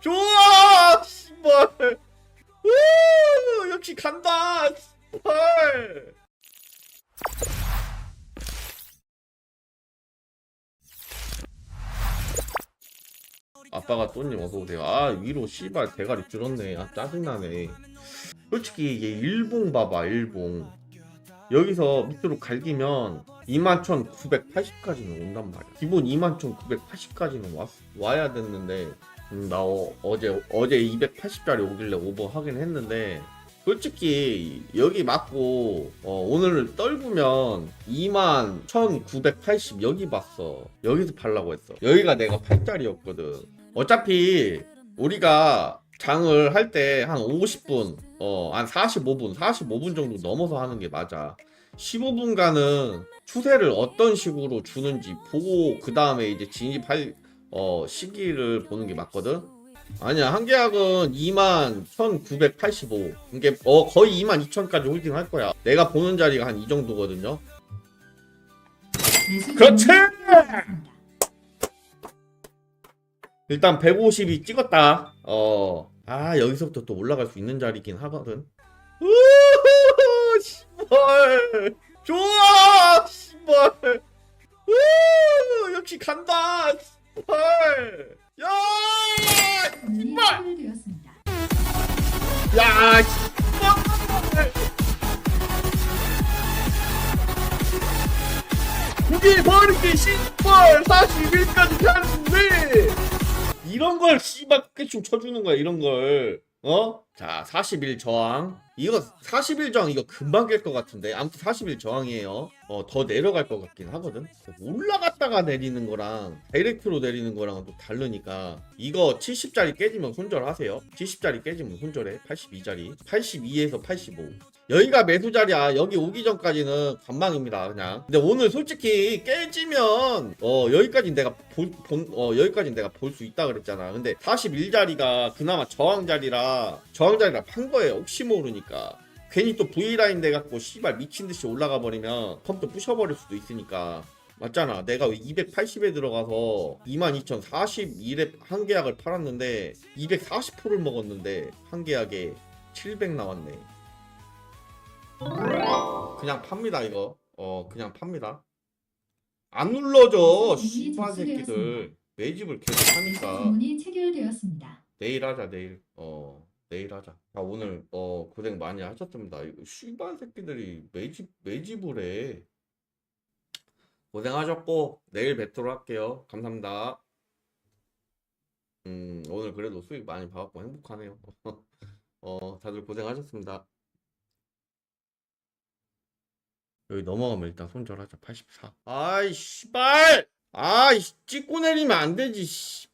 좋아 씨발. 우 역시 간다 씨발. 아빠가 또님 어서 오세요. 아 위로 씨발 대가리 줄었네. 아 짜증나네. 솔직히 이게 일봉 봐봐 일봉. 여기서 밑으로 갈기면 21,980까지는 온단 말이야. 기본 21,980까지는 왔, 와야 됐는데 음, 나 어, 제 어제 280짜리 오길래 오버 하긴 했는데 솔직히 여기 맞고 어, 오늘 떨구면 21,980 여기 봤어. 여기서 팔라고 했어. 여기가 내가 8짜리였거든. 어차피 우리가 장을 할 때 한 50분, 어, 한 45분, 45분 정도 넘어서 하는 게 맞아. 15분간은 추세를 어떤 식으로 주는지 보고 그 다음에 이제 진입할 어, 시기를 보는 게 맞거든. 아니야 한 계약은 2만 1,985. 이게 어 거의 2만 2천까지 홀딩 할 거야. 내가 보는 자리가 한 이 정도거든요. 그렇지! 일단 150이 찍었다. 어. 아, 여기서부터 또 올라갈 수 있는 자리긴 하거든. 우후, 씨발. 좋아! 씨발. 우! 역시 간다! 씨발. 야! 정말 되었습니다. 야! 씨발. 그게 버리기 씨발 41까지 갔는데 이런 걸 씨발 끝충 쳐주는 거야 이런 걸 어? 자 41 저항 이거 41 저항 이거 금방 깰 것 같은데 아무튼 41 저항이에요 어 더 내려갈 것 같긴 하거든 올라갔다가 내리는 거랑 다이렉트로 내리는 거랑은 또 다르니까 이거 70짜리 깨지면 손절하세요 70짜리 깨지면 손절해 82짜리 82에서 85 여기가 매수 자리야. 여기 오기 전까지는 관망입니다. 그냥. 근데 오늘 솔직히 깨지면 어 여기까지 내가 볼, 본, 어 여기까지 내가 볼 수 있다 그랬잖아. 근데 41자리가 그나마 저항 자리라 저항 자리라 판 거예요. 혹시 모르니까. 괜히 또 V 라인 돼 갖고 씨발 미친 듯이 올라가 버리면 컴퓨터 부셔버릴 수도 있으니까. 맞잖아. 내가 280에 들어가서 22,041에 한 계약을 팔았는데 240%를 먹었는데 한 계약에 700 나왔네. 그냥 팝니다 이거 어 그냥 팝니다 안 눌러줘 씨발 새끼들 매집을 계속 하니까. 내일 하자 내일 어 내일 하자. 자 오늘 어 고생 많이 하셨습니다. 이거 씨발 새끼들이 매집 매집을 해. 고생하셨고 내일 뵙도록 할게요. 감사합니다. 음 오늘 그래도 수익 많이 봐갖고 행복하네요. 어 다들 고생하셨습니다. 여기 넘어가면 일단 손절하자. 84 아이 씨발! 아이 찍고 내리면 안 되지 씨.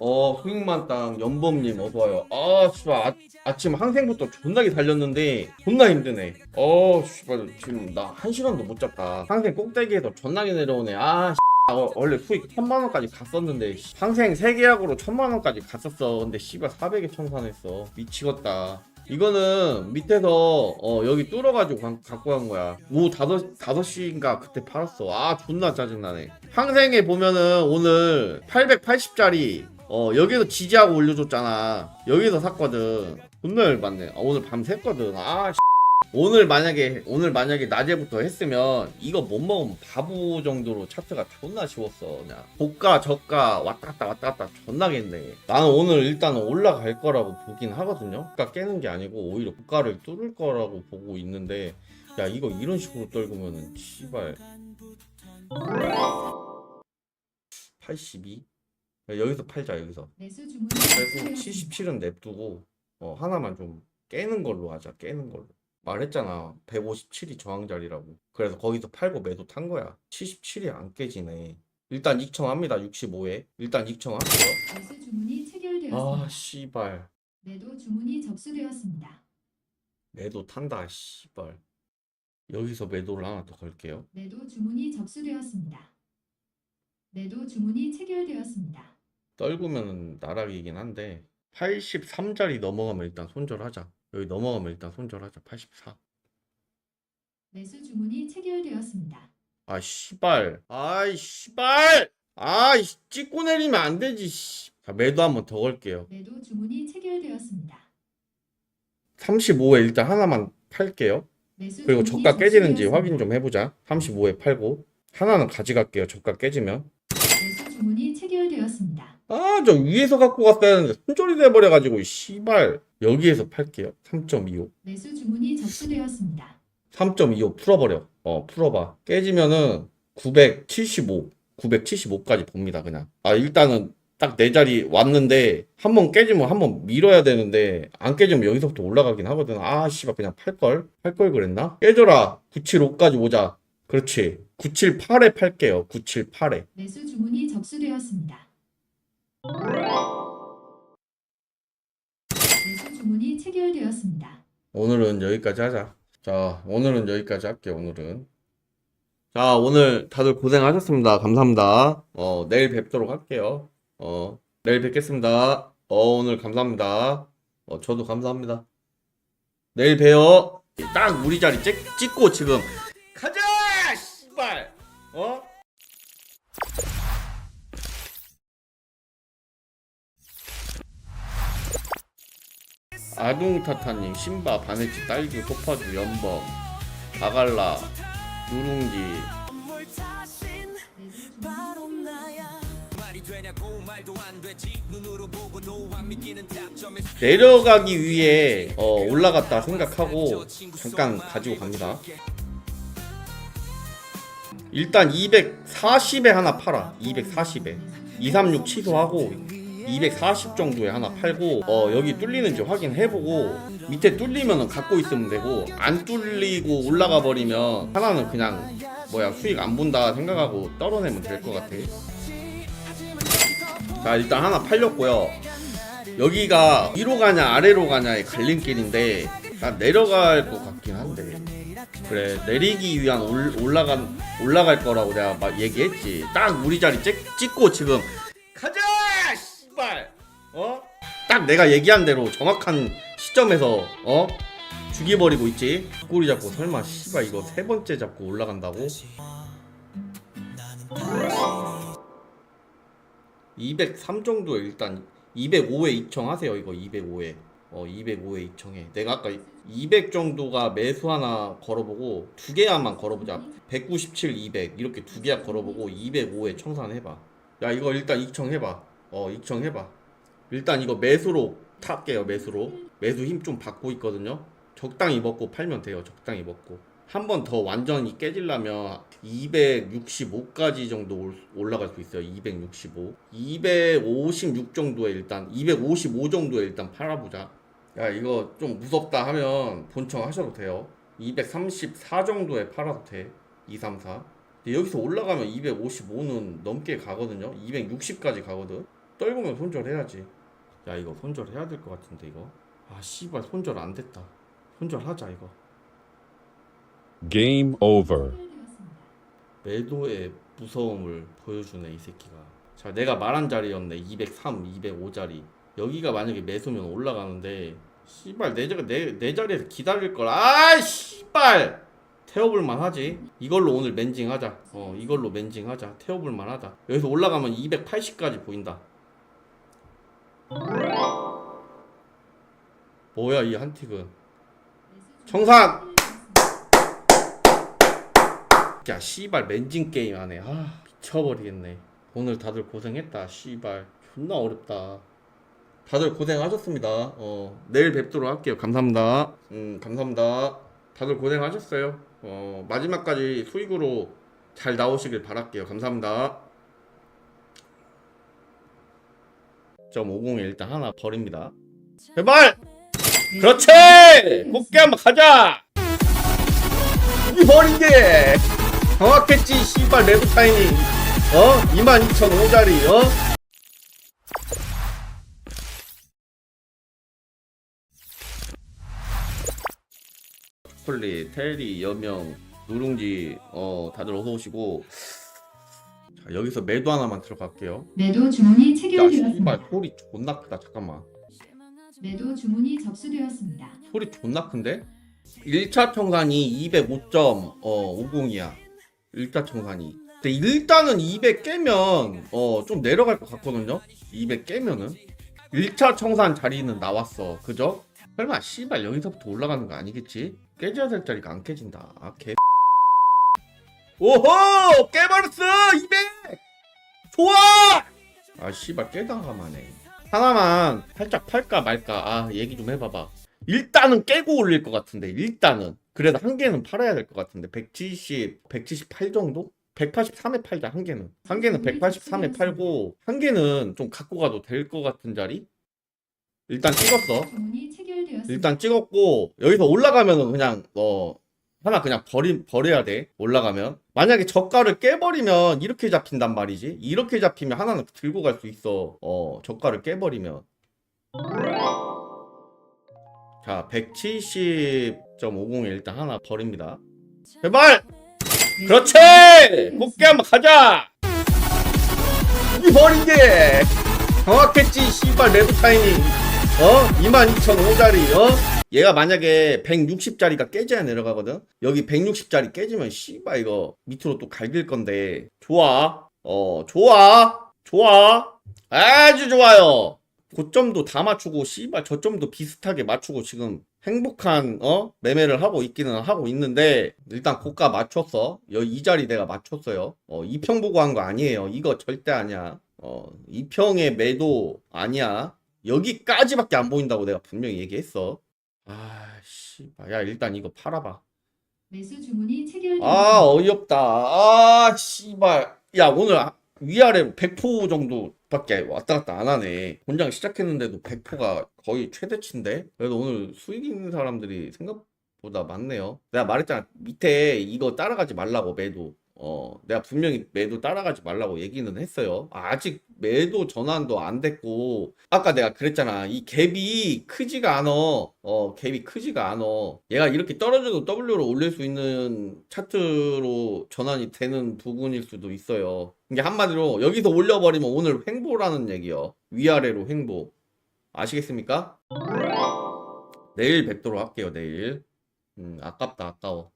어 수익만 땅 연범님 어서와요 아 씨발 아, 아침 항생부터 존나게 달렸는데 존나 힘드네 어 씨발 지금 나 한 시간도 못 잤다 항생 꼭대기에서 존나게 내려오네 아 어, 원래 수익 천만 원까지 갔었는데 씨, 항생 세 계약으로 천만 원까지 갔었어. 근데 씨발 400에 청산했어. 미치겠다. 이거는 밑에서 어, 여기 뚫어가지고 가- 갖고 간 거야. 오후 5, 5시인가 그때 팔았어. 아 존나 짜증나네. 항생에 보면은 오늘 880짜리 어 여기서 지지하고 올려줬잖아. 여기서 샀거든. 존나 열받네. 아, 오늘 밤 샜거든. 아 씨. 오늘 만약에 오늘 만약에 낮에부터 했으면 이거 못 먹으면 바보 정도로 차트가 존나 쉬웠어 그냥 고가 저가 왔다 갔다 왔다 갔다 존나겠네 나는 오늘 일단은 올라갈 거라고 보긴 하거든요 고가 깨는 게 아니고 오히려 고가를 뚫을 거라고 보고 있는데 야 이거 이런 식으로 떨구면은 씨발 82 야, 여기서 팔자 여기서 매수 주문이 그래서 체결되었습니다. 77은 냅두고 어, 하나만 좀 깨는 걸로 하자 깨는 걸로 말했잖아 157이 저항 자리라고 그래서 거기서 팔고 매도 탄 거야 77이 안 깨지네 일단 익청합니다 65에 일단 익청할게요 매수 주문이 체결되었습니다. 아 씨발 매도 주문이 접수되었습니다. 매도 탄다 씨발 여기서 매도를 하나 더 걸게요 매도 주문이 접수되었습니다. 매도 주문이 체결되었습니다. 떨구면 나락이긴 한데 83짜리 넘어가면 일단 손절하자. 여기 넘어가면 일단 손절하자. 84 매수 주문이 체결되었습니다. 아 씨발. 아이 씨발. 아 이 찍고 내리면 안 되지 씨. 자 매도 한번 더 걸게요. 매도 주문이 체결되었습니다. 35에 일단 하나만 팔게요. 매수 그리고 주문이 저가 깨지는지 접수되었습니다. 확인 좀 해보자. 35에 팔고 하나는 가져갈게요 저가 깨지면 매수 주문이 체결되었습니다. 아 저 위에서 갖고 갔어야 하는데 손절이 돼버려가지고 이 씨발. 여기에서 팔게요. 3.25 매수 주문이 접수되었습니다. 3.25 풀어버려. 어 풀어봐. 깨지면은 975 975까지 봅니다 그냥. 아 일단은 딱내 자리 왔는데 한 번 깨지면 한 번 밀어야 되는데 안 깨지면 여기서부터 올라가긴 하거든. 아 씨발 그냥 팔걸? 팔걸 그랬나? 깨져라. 975까지 오자. 그렇지. 978에 팔게요. 978에. 매수 주문이 접수되었습니다. 매수 주문이 체결되었습니다. 오늘은 여기까지 하자. 자, 오늘은 여기까지 할게요, 오늘은. 자, 오늘 다들 고생하셨습니다. 감사합니다. 어, 내일 뵙도록 할게요. 어, 내일 뵙겠습니다. 어, 오늘 감사합니다. 어, 저도 감사합니다. 내일 봬요. 딱 우리 자리 찍, 찍고 지금 가자! 씨발! 어? 아둥타타님, 신바, 바네치, 딸기, 소파주, 연범, 바갈라, 누룽지, 내려가기 위해 어, 올라갔다 생각하고 잠깐 가지고 갑니다. 일단 240에 하나 팔아. 240에. 236 취소하고 240 정도에 하나 팔고 어, 여기 뚫리는지 확인해보고 밑에 뚫리면 갖고 있으면 되고 안 뚫리고 올라가 버리면 하나는 그냥 뭐야 수익 안 본다 생각하고 떨어내면 될 것 같아. 자 일단 하나 팔렸고요. 여기가 위로 가냐 아래로 가냐의 갈림길인데 난 내려갈 것 같긴 한데 그래 내리기 위한 올, 올라간 올라갈 거라고 내가 막 얘기했지 딱 우리 자리 찍, 찍고 지금 가자 씨발. 어 딱 내가 얘기한 대로 정확한 시점에서 어? 죽여버리고 있지. 꼬리 잡고 설마 씨발 이거 세 번째 잡고 올라간다고? 203 정도에 일단 205에 이청하세요 이거 205에. 어 205에 이청해. 내가 아까 200 정도가 매수 하나 걸어보고 두 개야만 걸어보자. 197 200 이렇게 두 개야 걸어보고 205에 청산해봐. 야 이거 일단 이청해봐 어 이청해봐 일단 이거 매수로 탈게요 매수로 매수 힘 좀 받고 있거든요 적당히 먹고 팔면 돼요 적당히 먹고 한 번 더 완전히 깨지려면 265까지 정도 올- 올라갈 수 있어요. 265. 256 정도에 일단 255 정도에 일단 팔아보자. 야 이거 좀 무섭다 하면 본청 하셔도 돼요. 234 정도에 팔아도 돼. 234. 근데 여기서 올라가면 255는 넘게 가거든요. 260까지 가거든. 떨구면 손절해야지. 야 이거 손절해야 될 것 같은데 이거. 아 씨발 손절 안 됐다. 손절하자 이거. Game over. 매도의 무서움을 보여주네 이 새끼가 자 내가 말한 자리였네 203, 205자리 여기가 만약에 매수면 올라가는데 씨발 내, 자- 내, 내 자리에서 기다릴 걸 아이 씨발 태워볼만 하지 이걸로 오늘 맨징 하자 어 이걸로 맨징 하자 태워볼만 하다 여기서 올라가면 280까지 보인다 뭐야 이 한틱은? 청산! 야 씨발 맨징 게임 하네. 아 미쳐버리겠네. 오늘 다들 고생했다 씨발. 존나 어렵다. 다들 고생하셨습니다. 어 내일 뵙도록 할게요. 감사합니다. 음 감사합니다. 다들 고생하셨어요. 어 마지막까지 수익으로 잘 나오시길 바랄게요. 감사합니다 .50에 일단 하나 버립니다. 제발! 그렇지! 곱게 한번 가자! 이 버린 게 정확했지 씨발 레브 타이밍 어 22,005짜리 어? 초콜릿 테리 여명 누룽지 어 다들 어서 오시고 자 여기서 매도 하나만 들어갈게요. 매도 주문이 야 체결되었습니다. 씨발 소리 존나 크다. 잠깐만. 매도 주문이 접수되었습니다. 소리 존나 큰데? 1차 청산이 205.50이야. 1차 청산이. 근데 일단은 200 깨면 어 좀 내려갈 것 같거든요? 200 깨면은? 1차 청산 자리는 나왔어. 그죠? 설마 씨발 여기서부터 올라가는 거 아니겠지? 깨져야 될 자리가 안 깨진다. 아 개... 오호! 깨버렸어! 200! 좋아! 아 씨발 깨다가만해 하나만 살짝 팔까 말까 아 얘기 좀 해봐봐 일단은 깨고 올릴 것 같은데 일단은 그래도 한 개는 팔아야 될 것 같은데 170, 178 정도? 183에 팔자 한 개는 한 개는 183에 팔고 한 개는 좀 갖고 가도 될 것 같은 자리? 일단 찍었어. 일단 찍었고 여기서 올라가면은 그냥 어 하나 그냥 버리 버려야 돼 올라가면 만약에 저가를 깨버리면 이렇게 잡힌단 말이지. 이렇게 잡히면 하나는 들고 갈 수 있어. 어 저가를 깨버리면. 자 170.50에 일단 하나 버립니다. 제발! 그렇지! 곱게 한번 가자! 이 버린 게 정확했지 씨발 매도 타이밍. 어? 22,005짜리 어? 얘가 만약에 160짜리가 깨져야 내려가거든? 여기 160짜리 깨지면 씨발 이거 밑으로 또 갈길 건데. 좋아. 어 좋아. 좋아. 아주 좋아요. 고점도 다 맞추고 씨발 저점도 비슷하게 맞추고 지금 행복한 어? 매매를 하고 있기는 하고 있는데 일단 고가 맞췄어 여기 이 자리 내가 맞췄어요. 어 2평 보고 한 거 아니에요. 이거 절대 아니야. 어 2평의 매도 아니야. 여기까지밖에 안 보인다고 내가 분명히 얘기했어 아 씨발. 야 일단 이거 팔아봐. 매수 주문이 체결되었습니다. 아 어이없다. 아 씨발. 야 오늘 아- 위아래 100% 정도밖에 왔다 갔다 안 하네. 본장 시작했는데도 100%가 거의 최대치인데? 그래도 오늘 수익 있는 사람들이 생각보다 많네요. 내가 말했잖아. 밑에 이거 따라가지 말라고 매도 어 내가 분명히 매도 따라가지 말라고 얘기는 했어요. 아직 매도 전환도 안 됐고 아까 내가 그랬잖아. 이 갭이 크지가 않아. 어 갭이 크지가 않아. 얘가 이렇게 떨어져도 W로 올릴 수 있는 차트로 전환이 되는 부분일 수도 있어요. 이게 한마디로 여기서 올려버리면 오늘 횡보라는 얘기요. 위아래로 횡보. 아시겠습니까? 내일 뵙도록 할게요 내일. 음 아깝다 아까워.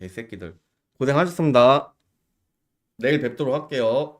개새끼들 고생하셨습니다. 내일 뵙도록 할게요